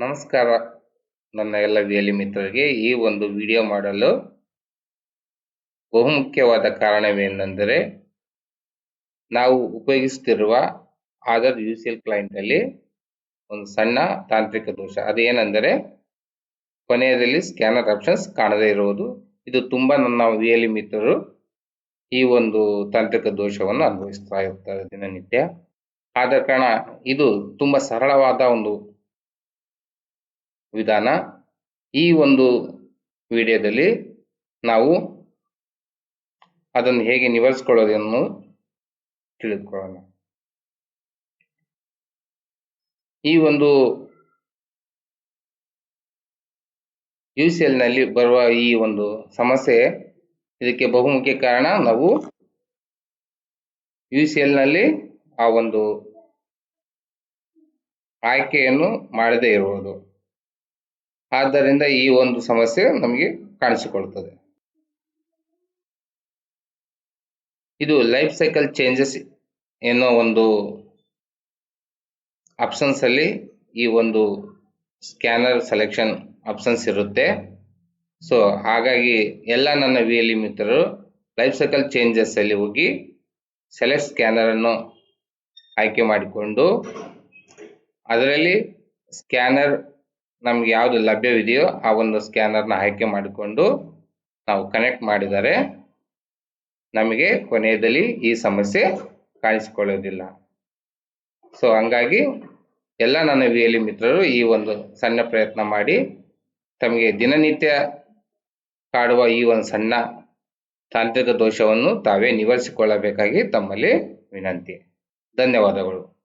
ನಮಸ್ಕಾರ ನನ್ನ ಎಲ್ಲ ವಿಯಲಿ ಮಿತ್ರರಿಗೆ. ಈ ಒಂದು ವಿಡಿಯೋ ಮಾಡಲು ಬಹುಮುಖ್ಯವಾದ ಕಾರಣವೇನೆಂದರೆ, ನಾವು ಉಪಯೋಗಿಸುತ್ತಿರುವ ಆಧಾರ್ ಯು ಸಿ ಎಲ್ ಕ್ಲೈಂಟಲ್ಲಿ ಒಂದು ಸಣ್ಣ ತಾಂತ್ರಿಕ ದೋಷ. ಅದೇನೆಂದರೆ, ಕೊನೆಯದಲ್ಲಿ ಸ್ಕ್ಯಾನರ್ ಆಪ್ಷನ್ಸ್ ಕಾಣದೇ ಇರುವುದು. ಇದು ತುಂಬ ನನ್ನ ವಿಯಲಿ ಮಿತ್ರರು ಈ ಒಂದು ತಾಂತ್ರಿಕ ದೋಷವನ್ನು ಅನುಭವಿಸ್ತಾ ಇರ್ತಾರೆ ದಿನನಿತ್ಯ. ಆದ ಕಾರಣ ಇದು ತುಂಬ ಸರಳವಾದ ಒಂದು ವಿಧಾನ ಈ ಒಂದು ವಿಡಿಯೋದಲ್ಲಿ ನಾವು ಅದನ್ನು ಹೇಗೆ ನಿವಾರಿಸ್ಕೊಳ್ಳೋದನ್ನು ತಿಳಿದುಕೊಳ್ಳೋಣ. ಈ ಒಂದು ಯು ಸಿ ಎಲ್ನಲ್ಲಿ ಬರುವ ಈ ಒಂದು ಸಮಸ್ಯೆ ಇದಕ್ಕೆ ಬಹುಮುಖ್ಯ ಕಾರಣ ನಾವು ಯು ಸಿ ಎಲ್ನಲ್ಲಿ ಆ ಒಂದು ಆಯ್ಕೆಯನ್ನು ಮಾಡದೇ ಇರುವುದು. ಆದ್ದರಿಂದ ಈ ಒಂದು ಸಮಸ್ಯೆ ನಮಗೆ ಕಾಣಿಸಿಕೊಳ್ಳುತ್ತದೆ. ಇದು ಲೈಫ್ ಸೈಕಲ್ ಚೇಂಜಸ್ ಎನ್ನೋ ಒಂದು ಆಪ್ಷನ್ಸ್ ಅಲ್ಲಿ ಈ ಒಂದು ಸ್ಕ್ಯಾನರ್ ಸೆಲೆಕ್ಷನ್ ಆಪ್ಷನ್ಸ್ ಇರುತ್ತೆ. ಸೊ ಹಾಗಾಗಿ ಎಲ್ಲ ನನ್ನ ವಿ ಎಲ್ ಮಿತ್ರರು ಲೈಫ್ ಸೈಕಲ್ ಚೇಂಜಸ್ ಅಲ್ಲಿ ಹೋಗಿ ಸೆಲೆಕ್ಟ್ ಸ್ಕ್ಯಾನರ್ ಅನ್ನು ಆಯ್ಕೆ ಮಾಡಿಕೊಂಡು, ಅದರಲ್ಲಿ ಸ್ಕ್ಯಾನರ್ ನಮ್ಗೆ ಯಾವುದು ಲಭ್ಯವಿದೆಯೋ ಆ ಒಂದು ಸ್ಕ್ಯಾನರ್ನ ಆಯ್ಕೆ ಮಾಡಿಕೊಂಡು ನಾವು ಕನೆಕ್ಟ್ ಮಾಡಿದರೆ ನಮಗೆ ಕೊನೆಯಲ್ಲಿ ಈ ಸಮಸ್ಯೆ ಕಾಣಿಸಿಕೊಳ್ಳೋದಿಲ್ಲ. ಸೊ ಹಂಗಾಗಿ ಎಲ್ಲ ನನ್ನ ವಿಯಲಿ ಮಿತ್ರರು ಈ ಒಂದು ಸಣ್ಣ ಪ್ರಯತ್ನ ಮಾಡಿ ತಮಗೆ ದಿನನಿತ್ಯ ಕಾಡುವ ಈ ಒಂದು ಸಣ್ಣ ತಾಂತ್ರಿಕ ದೋಷವನ್ನು ತಾವೇ ನಿವಾರಿಸಿಕೊಳ್ಳಬೇಕಾಗಿ ತಮ್ಮಲ್ಲಿ ವಿನಂತಿ. ಧನ್ಯವಾದಗಳು.